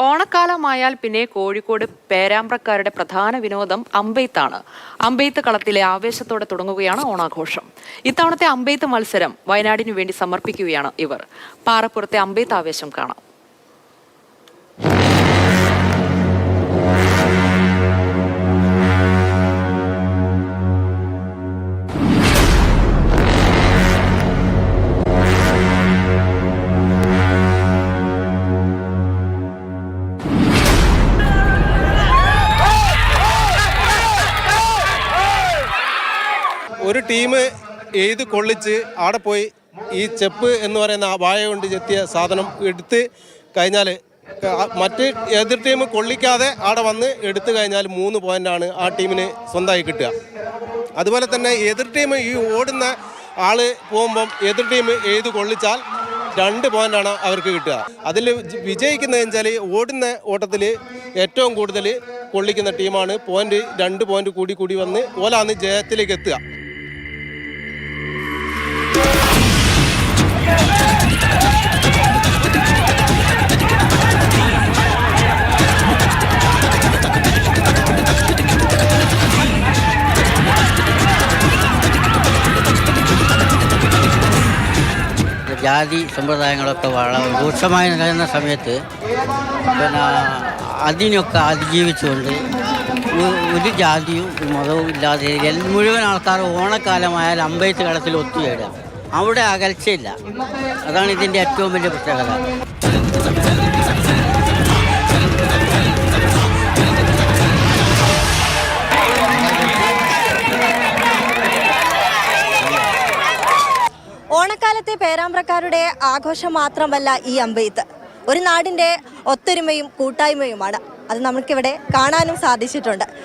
ഓണക്കാലമായാൽ പിന്നെ കോഴിക്കോട് പേരാമ്പ്രക്കാരുടെ പ്രധാന വിനോദം അമ്പെയ്ത്താണ്. അമ്പെയ്ത്ത് കളത്തിലെ ആവേശത്തോടെ തുടങ്ങുകയാണ് ഓണാഘോഷം. ഇത്തവണത്തെ അമ്പെയ്ത്ത് മത്സരം വയനാടിനു വേണ്ടി സമർപ്പിക്കുകയാണ് ഇവർ. പാറപ്പുറത്തെ അമ്പെയ്ത്ത് ആവേശം കാണാം. ഒരു ടീം എഴുതി കൊള്ളിച്ച് അവിടെ പോയി ഈ ചെപ്പ് എന്ന് പറയുന്ന വായ കൊണ്ട് ചെത്തിയ സാധനം എടുത്ത് കഴിഞ്ഞാൽ മറ്റ് എതിർ ടീം കൊള്ളിക്കാതെ അവിടെ വന്ന് എടുത്തു കഴിഞ്ഞാൽ മൂന്ന് പോയിന്റാണ് ആ ടീമിന് സ്വന്തമായി കിട്ടുക. അതുപോലെ തന്നെ എതിർ ടീം ഈ ഓടുന്ന ആൾ പോകുമ്പം എതിർ ടീം എഴുത് കൊള്ളിച്ചാൽ രണ്ട് പോയിന്റാണ് അവർക്ക് കിട്ടുക. അതിൽ വിജയിക്കുന്നത് വെച്ചാൽ ഓടുന്ന ഓട്ടത്തിൽ ഏറ്റവും കൂടുതൽ കൊള്ളിക്കുന്ന ടീമാണ്. പോയിന്റ് രണ്ട് പോയിന്റ് കൂടി കൂടി വന്ന് ഓലാന്ന് ജയത്തിലേക്ക് എത്തുക. ജാതി സമ്പ്രദായങ്ങളൊക്കെ വളരെ രൂക്ഷമായി നിലനിന്ന സമയത്ത് പിന്നെ അതിനൊക്കെ അതിജീവിച്ചുകൊണ്ട് ഒരു ജാതിയും മതവും ഇല്ലാതെ മുഴുവൻ ആൾക്കാർ ഓണക്കാലമായാൽ അമ്പയത്ത് കളത്തിൽ ഒത്തുചേരുക അവിടെ അകൽച്ചയില്ല അതാണ് ഇതിന്റെ ഏറ്റവും വലിയ പ്രത്യേകത. ഓണക്കാലത്തെ പേരാമ്പ്രക്കാരുടെ ആഘോഷം മാത്രമല്ല ഈ അമ്പെയ്ത്ത്. ഒരു നാടിന്റെ ഒത്തൊരുമയും കൂട്ടായ്മയുമാണ്. അത് നമുക്കിവിടെ കാണാനും സാധിച്ചിട്ടുണ്ട്.